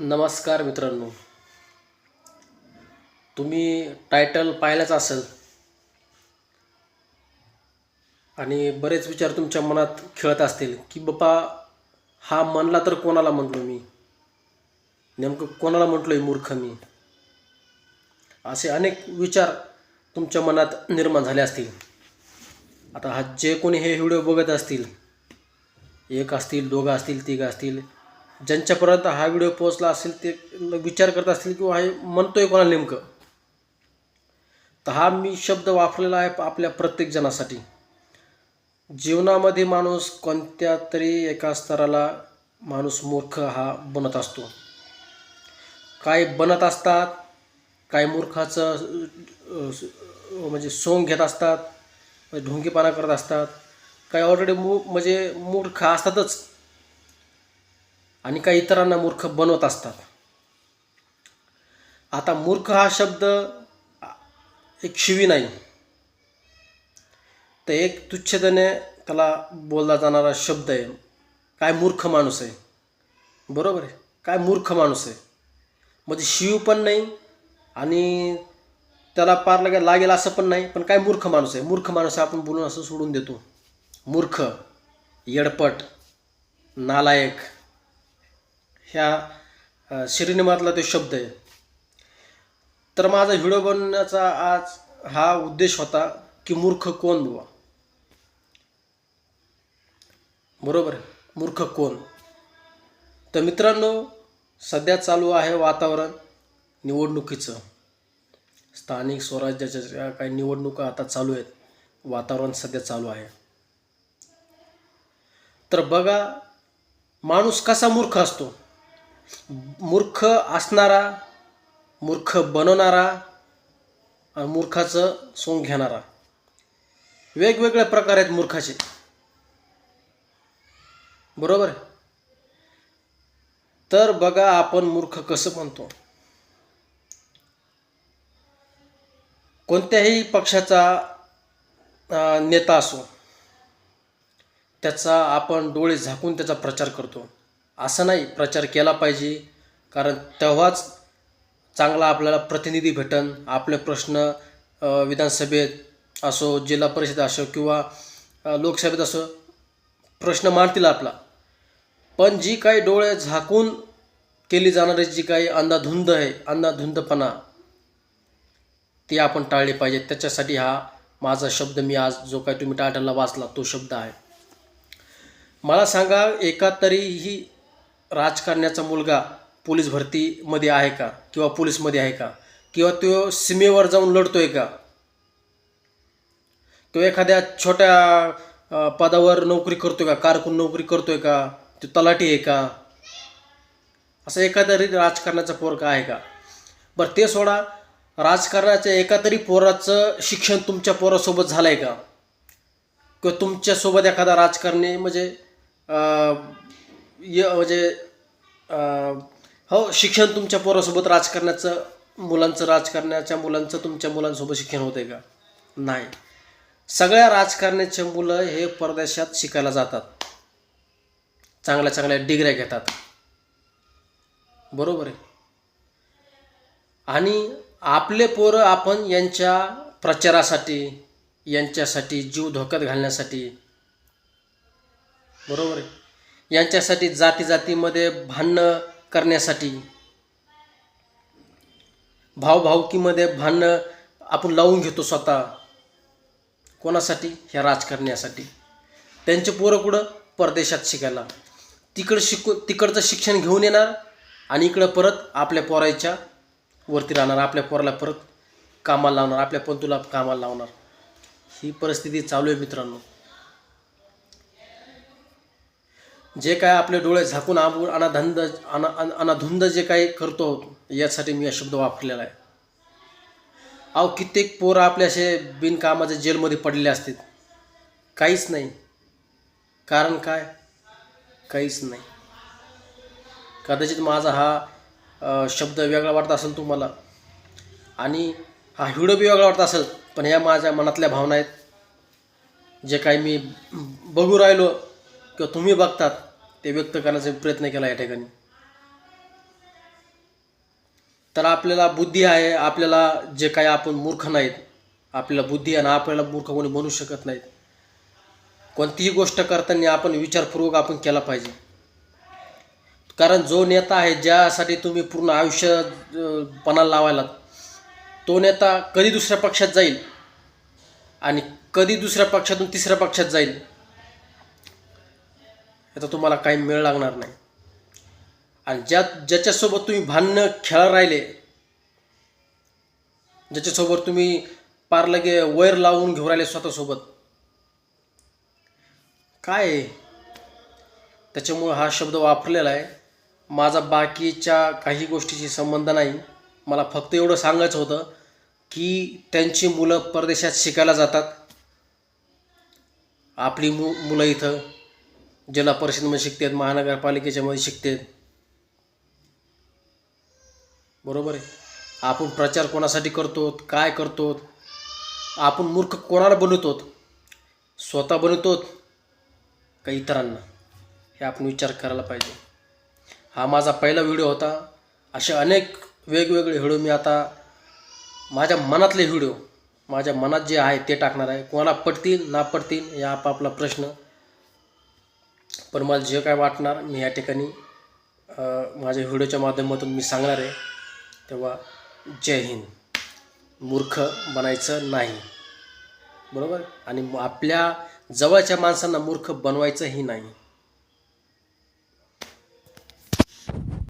नमस्कार मित्रांनो. तुम्ही टायटल पाहिलंच असेल. आणि बरेच विचार तुमच्या मनात खेळत असतील की बाबा हा म्हणला तर कोणाला म्हटलो मी? नेमकं कोणाला म्हटलो आहे मूर्ख मी? असे अनेक विचार तुमच्या मनात निर्माण झाले असतील. आता हा जे कोणी हे व्हिडिओ बघत असतील एक असतील दोघं असतील तिघं असतील ज्यांच्यापर्यंत हा व्हिडिओ पोहोचला असेल ते विचार करत असतील किंवा हे म्हणतोय कोणाला नेमकं? तर हा मी शब्द वापरलेला आहे आपल्या प्रत्येक जणासाठी. जीवनामध्ये माणूस कोणत्या तरी एका स्तराला माणूस मूर्ख हा बनत असतो. काय बनत असतात काय मूर्खाचं म्हणजे सोंग घेत असतात म्हणजे ढोंगीपणा करत असतात. काही ऑलरेडी मू म्हणजे मूर्ख असतातच. आणि काही इतरांना मूर्ख बनवत असतात. आता मूर्ख हा शब्द एक शिवी नाही. तर एक तुच्छतेने त्याला बोलला जाणारा शब्द आहे. काय मूर्ख माणूस आहे. बरोबर आहे? काय मूर्ख माणूस आहे? म्हणजे शिव पण नाही आणि त्याला पार लागे लागेल असं पण नाही पण काय मूर्ख माणूस आहे? मूर्ख माणूस आपण बोलून असं सोडून देतो. मूर्ख येडपट नालायक ह्या अ, श्रीनिमातला तो शब्द आहे. तर माझा व्हिडिओ बनवण्याचा आज हा उद्देश होता की मूर्ख कोण बुवा? बरोबर? मूर्ख कोण? तर मित्रांनो सध्या चालू आहे वातावरण निवडणुकीचं. स्थानिक स्वराज्याच्या ज्या काही निवडणुका आता चालू आहेत वातावरण सध्या चालू आहे. तर बघा माणूस कसा मूर्ख असतो? मूर्ख असणारा मूर्ख बनवणारा आणि मूर्खाचं सोंग घेणारा. वेगवेगळे प्रकार आहेत मूर्खाचे. बरोबर? आहे? तर बघा आपण मूर्ख कसं म्हणतो कोणत्याही पक्षाचा नेता असो त्याचा आपण डोळे झाकून त्याचा प्रचार करतो. असं नाही प्रचार केला पाहिजे. कारण तेव्हाच चांगला आपल्याला प्रतिनिधी भेटन. आपले प्रश्न विधानसभेत असो जिल्हा परिषद असो किंवा लोकसभेत असो प्रश्न मांडतील आपला. पण जी काही डोळे झाकून केली जाणारी जी काही अंधाधुंद आहे अंधाधुंदपणा ती आपण टाळली पाहिजे. त्याच्यासाठी हा माझा शब्द मी आज जो काही तुम्ही टायटलला वाचला तो शब्द आहे. मला सांगा एका तरीही राजकारण्याचा मुलगा पोलीस भरतीमध्ये आहे का? किंवा पोलीसमध्ये आहे का? किंवा तो सीमेवर जाऊन लढतोय का? तो एखाद्या छोट्या पदावर नोकरी करतोय का? कारकून नोकरी करतोय का? तो तलाठी आहे का? असं एखादा राजकारणाचा पोरका आहे का? बरं ते सोडा. राजकारणाच्या एका तरी पोराचं शिक्षण तुमच्या पोरासोबत झालं आहे का? किंवा तुमच्यासोबत एखादा राजकारणी म्हणजे य म्हणजे हो शिक्षण तुमच्या पोरासोबत राजकारणाचं मुलांचं राजकारणाच्या मुलांचं तुमच्या मुलांसोबत शिक्षण होतं का? नाही. सगळ्या राजकारण्याचे मुलं हे परदेशात शिकायला जातात. चांगल्या चांगल्या डिग्र्या घेतात. बरोबर आहे? आणि आपले पोरं आपण यांच्या प्रचारासाठी यांच्यासाठी जीव धोक्यात घालण्यासाठी बरोबर आहे? यांच्यासाठी जाती जातीमध्ये भांडणं करण्यासाठी भावभावकीमध्ये भांडणं आपण लावून घेतो स्वतः. कोणासाठी? ह्या राजकारण्यासाठी. त्यांचे पोरं कुठं? परदेशात शिकायला. तिकडं शिकू तिकडचं शिक्षण घेऊन येणार आणि इकडं परत आपल्या पोराच्या वरती राहणार. आपल्या पोराला परत कामाला लावणार. आपल्या पंतूला कामाला लावणार. ही परिस्थिती चालू आहे मित्रांनो. जे काय आपले डोळे झाकून आबू अनाधंद अना अन- अनाधुंद जे काही करतो यासाठी मी हा शब्द वापरलेला आहे. अहो कित्येक पोरं आपले असे बिनकामाचे जेलमध्ये पडलेले असतील. काहीच नाही. कारण काय? काहीच नाही. कदाचित माझा हा शब्द वेगळा वाटत असेल तुम्हाला. आणि हा व्हिडिओ बी वेगळा वाटत असेल पण ह्या माझ्या मनातल्या भावना आहेत. जे काही मी बघू राहिलो किंवा तुम्ही बघतात ते व्यक्त करण्याचा प्रयत्न केला या ठिकाणी. तर आपल्याला बुद्धी आहे आपल्याला जे काही आपण मूर्ख नाहीत आपल्याला बुद्धी आहे ना आपल्याला मूर्ख कोणी म्हणू शकत नाहीत. कोणतीही गोष्ट करताना आपण विचारपूर्वक आपण केला पाहिजे. कारण जो नेता आहे ज्यासाठी तुम्ही पूर्ण आयुष्य पणाला लावायला तो नेता कधी दुसऱ्या पक्षात जाईल आणि कधी दुसऱ्या पक्षातून तिसऱ्या पक्षात जाईल? याचा तुम्हाला काही मेळ लागणार नाही. आणि ज्या ज्याच्यासोबत तुम्ही भांडणं खेळ राहिले ज्याच्यासोबत तुम्ही पार लगे वैर लावून घेऊन राहिले स्वतःसोबत काय आहे? त्याच्यामुळं हा शब्द वापरलेला आहे. माझा बाकीच्या काही गोष्टीशी संबंध नाही. मला फक्त एवढं सांगायचं होतं की त्यांची मुलं परदेशात शिकायला जातात. आपली मु मुलं इथं जिल्हा परिषदमध्ये शिकतात महानगरपालिकेच्यामध्ये शिकते शिकतात. बरोबर आहे? आपण प्रचार कोणासाठी करतो काय करतो आपण मूर्ख कोणाला बनवतो स्वतः बनवतो का इतरांना? हे आपण विचार करायला पाहिजे. हा माझा पहिला व्हिडिओ होता. असे अनेक वेगवेगळे व्हिडिओ मी आता माझ्या मनातले व्हिडिओ माझ्या मनात जे आहे ते टाकणार आहे. कोणाला पडतील ना पडतील या आपापला प्रश्न. पण मला जे काय वाटणार मी या ठिकाणी माझ्या व्हिडिओच्या माध्यमातून मी सांगणार आहे तेव्हा जय हिंद. मूर्ख बनायचं नाही. बरोबर? आणि आपल्या जवळच्या माणसांना मूर्ख बनवायचंही नाही.